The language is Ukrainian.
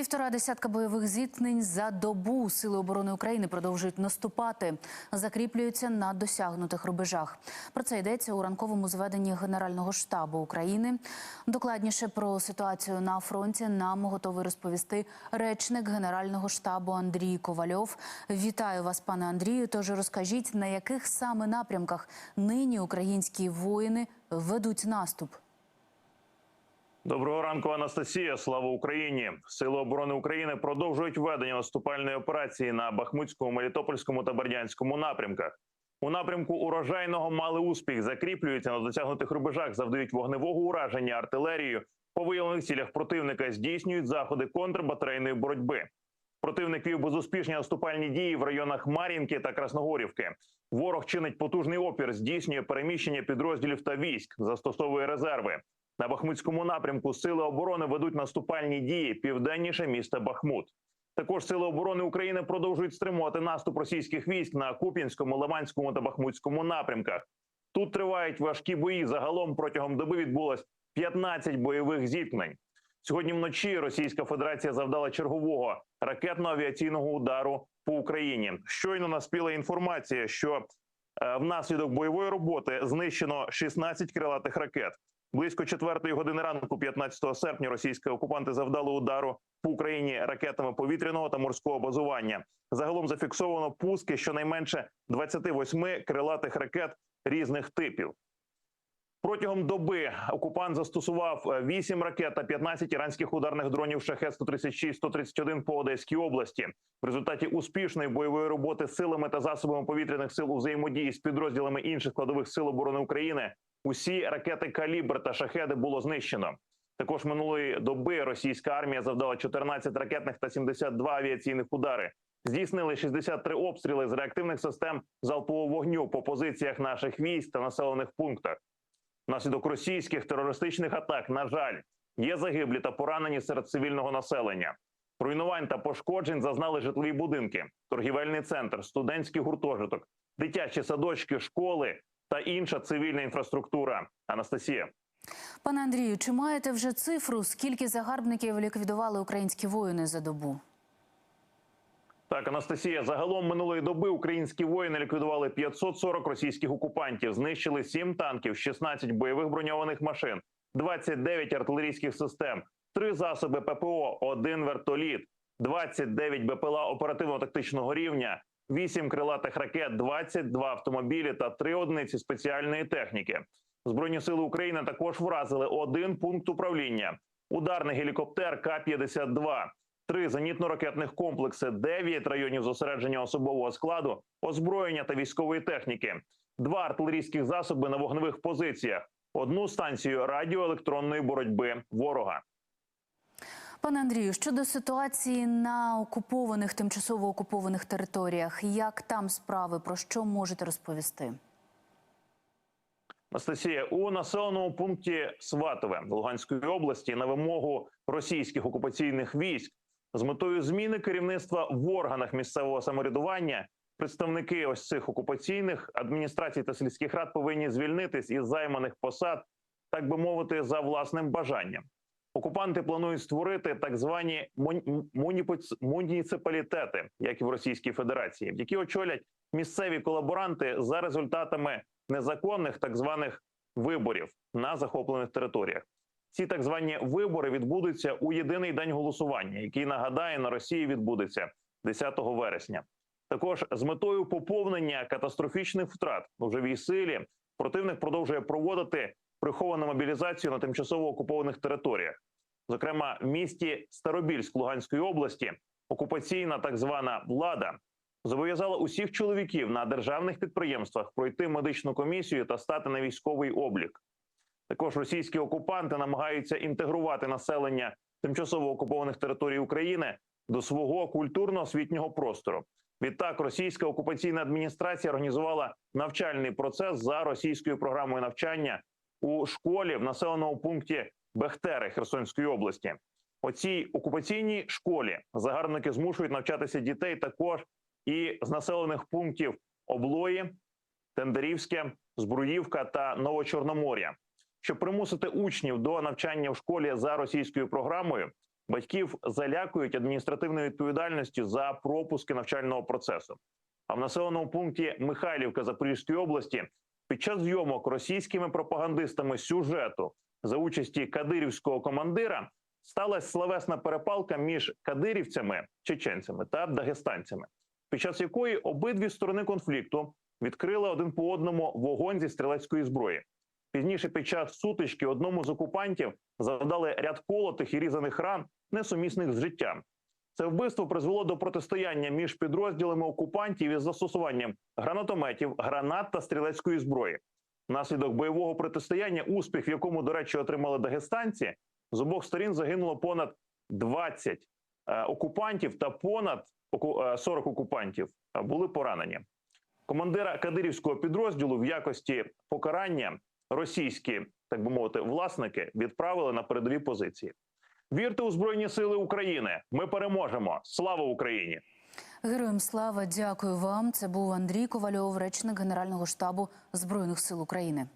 Півтора десятка бойових зіткнень за добу сили оборони України продовжують наступати, закріплюються на досягнутих рубежах. Про це йдеться у ранковому зведенні Генерального штабу України. Докладніше про ситуацію на фронті нам готовий розповісти речник Генерального штабу Андрій Ковальов. Вітаю вас, пане Андрію. Тож розкажіть, на яких саме напрямках нині українські воїни ведуть наступ. Доброго ранку, Анастасія. Слава Україні! Сили оборони України продовжують ведення наступальної операції на Бахмутському, Мелітопольському та Бердянському напрямках. У напрямку урожайного мали успіх, закріплюються на досягнутих рубежах, завдають вогневого ураження артилерією. По виявлених цілях противника здійснюють заходи контрбатарейної боротьби. Противник вів безуспішні наступальні дії в районах Мар'їнки та Красногорівки. Ворог чинить потужний опір, здійснює переміщення підрозділів та військ, застосовує резерви. На Бахмутському напрямку сили оборони ведуть наступальні дії південніше міста Бахмут. Також сили оборони України продовжують стримувати наступ російських військ на Куп'янському, Лиманському та Бахмутському напрямках. Тут тривають важкі бої. Загалом протягом доби відбулось 15 бойових зіткнень. Сьогодні вночі Російська Федерація завдала чергового ракетно-авіаційного удару по Україні. Щойно наспіла інформація, що е, внаслідок бойової роботи знищено 16 крилатих ракет. Близько 4 години ранку, 15 серпня, російські окупанти завдали удару по Україні ракетами повітряного та морського базування. Загалом зафіксовано пуски щонайменше 28 крилатих ракет різних типів. Протягом доби окупант застосував 8 ракет та 15 іранських ударних дронів шахет 136 131 по Одеській області. В результаті успішної бойової роботи силами та засобами повітряних сил у взаємодії з підрозділами інших складових сил оборони України усі ракети калібр та шахеди було знищено. Також минулої доби російська армія завдала 14 ракетних та 72 авіаційних удари. Здійснили 63 обстріли з реактивних систем залпового вогню по позиціях наших військ та населених пунктах. Внаслідок російських терористичних атак, на жаль, є загиблі та поранені серед цивільного населення. Руйнувань та пошкоджень зазнали житлові будинки, торгівельний центр, студентський гуртожиток, дитячі садочки, школи та інша цивільна інфраструктура. Анастасія. Пане Андрію, чи маєте вже цифру, скільки загарбників ліквідували українські воїни за добу? Так, Анастасія, загалом минулої доби українські воїни ліквідували 540 російських окупантів, знищили 7 танків, 16 бойових броньованих машин, 29 артилерійських систем, 3 засоби ППО, 1 вертоліт, 29 БПЛА оперативно-тактичного рівня, 8 крилатих ракет, 22 автомобілі та 3 одиниці спеціальної техніки. Збройні сили України також вразили один пункт управління, ударний гелікоптер К-52, три зенітно-ракетних комплекси, 9 районів зосередження особового складу, озброєння та військової техніки, два артилерійських засоби на вогневих позиціях, одну станцію радіоелектронної боротьби ворога. Пане Андрію, щодо ситуації на окупованих тимчасово окупованих територіях, як там справи, про що можете розповісти? Анастасія у населеному пункті Сватове Луганської області на вимогу російських окупаційних військ з метою зміни керівництва в органах місцевого самоврядування представники ось цих окупаційних адміністрацій та сільських рад повинні звільнитись із займаних посад, так би мовити, за власним бажанням. Окупанти планують створити так звані муніципалітети, як і в Російській Федерації, які очолять місцеві колаборанти за результатами незаконних так званих виборів на захоплених територіях. Ці так звані вибори відбудуться у єдиний день голосування, який нагадає на Росії відбудеться 10 вересня. Також з метою поповнення катастрофічних втрат у живій силі противник продовжує проводити приховану мобілізацію на тимчасово окупованих територіях, зокрема в місті Старобільськ Луганської області, окупаційна так звана влада зобов'язала усіх чоловіків на державних підприємствах пройти медичну комісію та стати на військовий облік. Також російські окупанти намагаються інтегрувати населення тимчасово окупованих територій України до свого культурно-освітнього простору. Відтак, російська окупаційна адміністрація організувала навчальний процес за російською програмою навчання у школі в населеному пункті Бехтери Херсонської області. У цій окупаційній школі загарбники змушують навчатися дітей також і з населених пунктів Облої, Тендерівське, Збруївка та Новочорномор'я. Щоб примусити учнів до навчання в школі за російською програмою, Батьків залякують адміністративною відповідальністю за пропуски навчального процесу. А в населеному пункті Михайлівка Запорізької області під час зйомок російськими пропагандистами сюжету за участі кадирівського командира сталася словесна перепалка між кадирівцями, чеченцями та дагестанцями, під час якої обидві сторони конфлікту відкрили один по одному вогонь зі стрілецької зброї. Пізніше, під час сутички, одному з окупантів завдали ряд колотих і різаних ран, несумісних з життям. Це вбивство призвело до протистояння між підрозділами окупантів із застосуванням гранатометів, гранат та стрілецької зброї. Внаслідок бойового протистояння, успіх, в якому, до речі, отримали дагестанці, з обох сторін загинуло понад 20 е, окупантів та понад оку- е, 40 окупантів були поранені. Командира кадирівського підрозділу в якості покарання російські, так би мовити, власники відправили на передові позиції. Вірте у Збройні Сили України! Ми переможемо! Слава Україні! Героям слава, дякую вам. Це був Андрій Ковальов, речник Генерального штабу Збройних сил України.